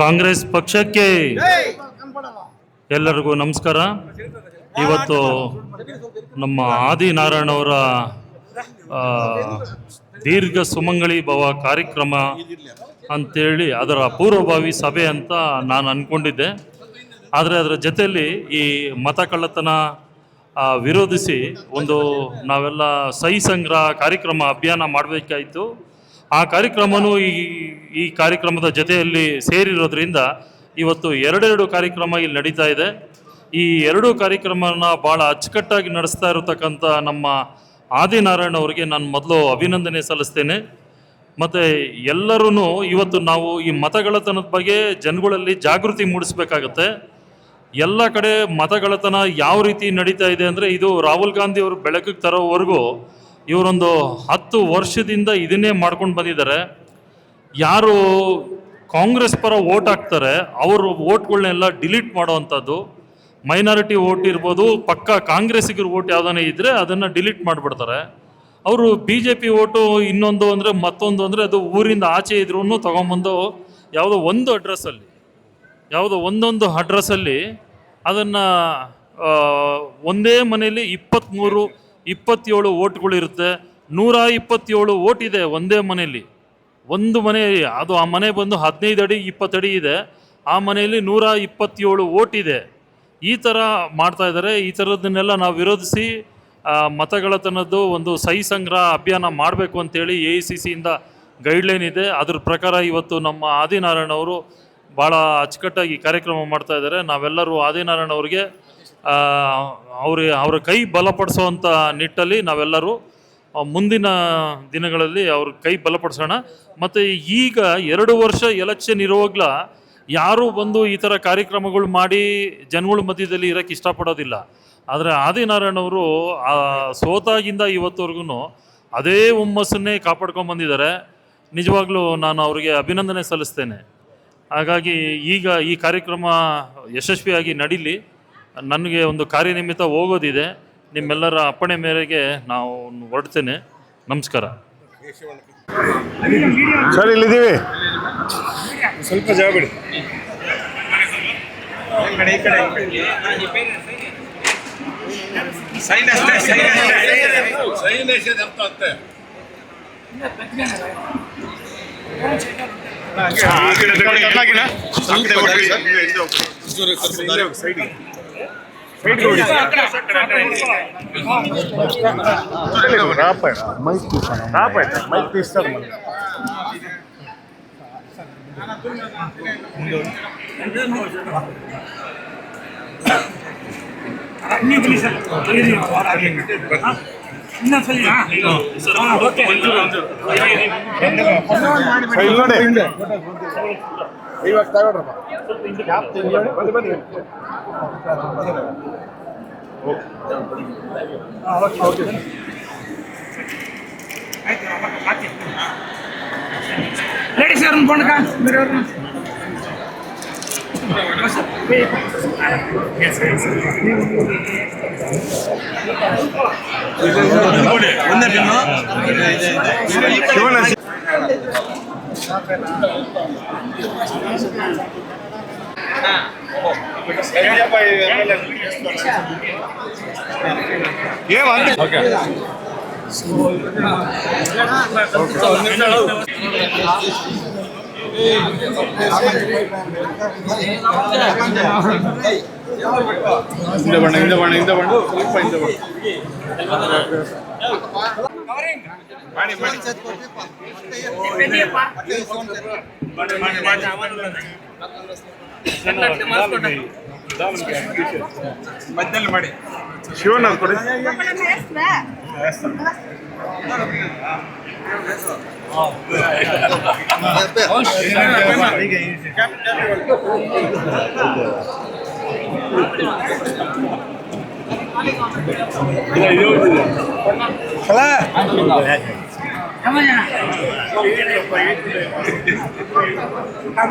ಕಾಂಗ್ರೆಸ್ ಪಕ್ಷಕ್ಕೆ ಎಲ್ಲರಿಗೂ ನಮಸ್ಕಾರ. ಇವತ್ತು ನಮ್ಮ ಆದಿನಾರಾಯಣ ಅವರ ದೀರ್ಘ ಸುಮಂಗಳಿ ಭವ ಕಾರ್ಯಕ್ರಮ ಅಂತೇಳಿ ಅದರ ಪೂರ್ವಭಾವಿ ಸಭೆ ಅಂತ ನಾನು ಅಂದ್ಕೊಂಡಿದ್ದೆ ಆದರೆ ಅದರ ಜೊತೆಯಲ್ಲಿ ಈ ಮತ ಕಳ್ಳತನ ವಿರೋಧಿಸಿ ಒಂದು ನಾವೆಲ್ಲ ಸಹಿ ಸಂಗ್ರಹ ಕಾರ್ಯಕ್ರಮ ಅಭಿಯಾನ ಮಾಡಬೇಕಾಯಿತು. ಆ ಕಾರ್ಯಕ್ರಮನೂ ಈ ಈ ಕಾರ್ಯಕ್ರಮದ ಜೊತೆಯಲ್ಲಿ ಸೇರಿರೋದ್ರಿಂದ ಇವತ್ತು ಎರಡೆರಡು ಕಾರ್ಯಕ್ರಮ ಇಲ್ಲಿ ನಡೀತಾ ಇದೆ. ಈ ಎರಡೂ ಕಾರ್ಯಕ್ರಮನ ಭಾಳ ಅಚ್ಚುಕಟ್ಟಾಗಿ ನಡೆಸ್ತಾ ಇರತಕ್ಕಂಥ ನಮ್ಮ ಆದಿನಾರಾಯಣ ಅವರಿಗೆ ನಾನು ಮೊದಲು ಅಭಿನಂದನೆ ಸಲ್ಲಿಸ್ತೇನೆ. ಮತ್ತು ಎಲ್ಲರೂ ಇವತ್ತು ನಾವು ಈ ಮತಗಳತನದ ಬಗ್ಗೆ ಜನಗಳಲ್ಲಿ ಜಾಗೃತಿ ಮೂಡಿಸಬೇಕಾಗತ್ತೆ. ಎಲ್ಲ ಕಡೆ ಮತಗಳತನ ಯಾವ ರೀತಿ ನಡೀತಾ ಇದೆ ಅಂದರೆ ಇದು ರಾಹುಲ್ ಗಾಂಧಿ ಅವರು ಬೆಳಕಿಗೆ ತರೋವರೆಗೂ ಇವರೊಂದು ಹತ್ತು ವರ್ಷದಿಂದ ಇದನ್ನೇ ಮಾಡ್ಕೊಂಡು ಬಂದಿದ್ದಾರೆ. ಯಾರು ಕಾಂಗ್ರೆಸ್ ಪರ ಓಟ್ ಹಾಕ್ತಾರೆ, ಅವರು ಓಟ್ಗಳನ್ನೆಲ್ಲ ಡಿಲೀಟ್ ಮಾಡೋವಂಥದ್ದು. ಮೈನಾರಿಟಿ ಓಟ್ ಇರ್ಬೋದು, ಪಕ್ಕ ಕಾಂಗ್ರೆಸ್ಸಿಗರ ಓಟ್ ಯಾವ್ದಾನ ಇದ್ದರೆ ಅದನ್ನು ಡಿಲೀಟ್ ಮಾಡಿಬಿಡ್ತಾರೆ. ಅವರು ಬಿ ಜೆ ಪಿ ಓಟು ಇನ್ನೊಂದು ಅಂದರೆ ಮತ್ತೊಂದು ಅಂದರೆ ಅದು ಊರಿಂದ ಆಚೆ ಇದ್ರೂ ತೊಗೊಂಬಂದು ಯಾವುದೋ ಒಂದು ಅಡ್ರೆಸ್ಸಲ್ಲಿ, ಯಾವುದೋ ಒಂದೊಂದು ಅಡ್ರೆಸ್ಸಲ್ಲಿ ಅದನ್ನು ಒಂದೇ ಮನೆಯಲ್ಲಿ ಇಪ್ಪತ್ತ್ಮೂರು ಇಪ್ಪತ್ತೇಳು ಓಟ್ಗಳಿರುತ್ತೆ ನೂರ ಇಪ್ಪತ್ತೇಳು ಓಟ್ ಇದೆ ಒಂದೇ ಮನೆಯಲ್ಲಿ. ಒಂದು ಮನೆ, ಅದು ಆ ಮನೆ ಬಂದು ಹದಿನೈದು ಅಡಿ ಇಪ್ಪತ್ತಡಿ ಇದೆ. ಆ ಮನೆಯಲ್ಲಿ ನೂರ ಇಪ್ಪತ್ತೇಳು ಓಟ್ ಇದೆ. ಈ ಥರ ಮಾಡ್ತಾ ಇದ್ದಾರೆ. ಈ ಥರದನ್ನೆಲ್ಲ ನಾವು ವಿರೋಧಿಸಿ ಮತಗಳತನದ್ದು ಒಂದು ಸಹಿ ಸಂಗ್ರಹ ಅಭಿಯಾನ ಮಾಡಬೇಕು ಅಂತೇಳಿ ಎ ಐ ಸಿ ಸಿಯಿಂದ ಗೈಡ್ಲೈನ್ ಇದೆ. ಅದ್ರ ಪ್ರಕಾರ ಇವತ್ತು ನಮ್ಮ ಆದಿನಾರಾಯಣ ಅವರು ಭಾಳ ಅಚ್ಚುಕಟ್ಟಾಗಿ ಕಾರ್ಯಕ್ರಮ ಮಾಡ್ತಾ ಇದ್ದಾರೆ. ನಾವೆಲ್ಲರೂ ಆದಿನಾರಾಯಣ ಅವರಿಗೆ ಅವ್ರ, ಅವರ ಕೈ ಬಲಪಡಿಸೋವಂಥ ನಿಟ್ಟಲ್ಲಿ ನಾವೆಲ್ಲರೂ ಮುಂದಿನ ದಿನಗಳಲ್ಲಿ ಅವ್ರ ಕೈ ಬಲಪಡಿಸೋಣ. ಮತ್ತು ಈಗ ಎರಡು ವರ್ಷ ಎಲೆಕ್ಷನ್ ಇರುವಾಗ್ಲ ಯಾರೂ ಬಂದು ಈ ಥರ ಕಾರ್ಯಕ್ರಮಗಳು ಮಾಡಿ ಜನಗಳ ಮಧ್ಯದಲ್ಲಿ ಇರೋಕ್ಕೆ ಇಷ್ಟಪಡೋದಿಲ್ಲ. ಆದರೆ ಆದಿನಾರಾಯಣ ಅವರು, ಆ, ಸೋತಾಗಿಂದ ಇವತ್ತವರೆಗೂ ಅದೇ ಹುಮ್ಮಸ್ಸನ್ನೇ ಕಾಪಾಡ್ಕೊಂಡು ಬಂದಿದ್ದಾರೆ. ನಿಜವಾಗ್ಲೂ ನಾನು ಅವರಿಗೆ ಅಭಿನಂದನೆ ಸಲ್ಲಿಸ್ತೇನೆ. ಹಾಗಾಗಿ ಈಗ ಈ ಕಾರ್ಯಕ್ರಮ ಯಶಸ್ವಿಯಾಗಿ ನಡೀಲಿ. ನನಗೆ ಒಂದು ಕಾರ್ಯನಿಮಿತ್ತ ಹೋಗೋದಿದೆ ನಿಮ್ಮೆಲ್ಲರ ಅಪ್ಪಣೆ ಮೇರೆಗೆ ನಾವು ಹೊರಡ್ತೇನೆ ನಮಸ್ಕಾರ ಸರ್ ಇಲ್ಲಿದ್ದೀವಿ ಸ್ವಲ್ಪ ಜಾಗ ಬಿಡಿ ಸೈನ್ ಅಷ್ಟೇ ಸೈನ್ ಅಷ್ಟೇ మైక్ తీస్తాను మైక్ తీస్తారు మనం అన్నీ పిలిచారు ఓకే ಇವಾಗ ತಗೊಳ್ರಪ್ಪ ಬನ್ನಿ ಬನ್ನಿ లేడీస్ ఎవరు పండుగ మీరు ఎవరు ఏ వంద ఓకే இந்த பண்ண இந்த பண்ண இந்த பண்ண இந்த பண்ண ಮಾಡಿ ಮಾಡಿ ಮಧ್ಯದಲ್ಲಿ ಮಾಡಿ ಶಿವಣ್ಣ ಕೊಡಿ 你来又是，好嘞，看不见，看，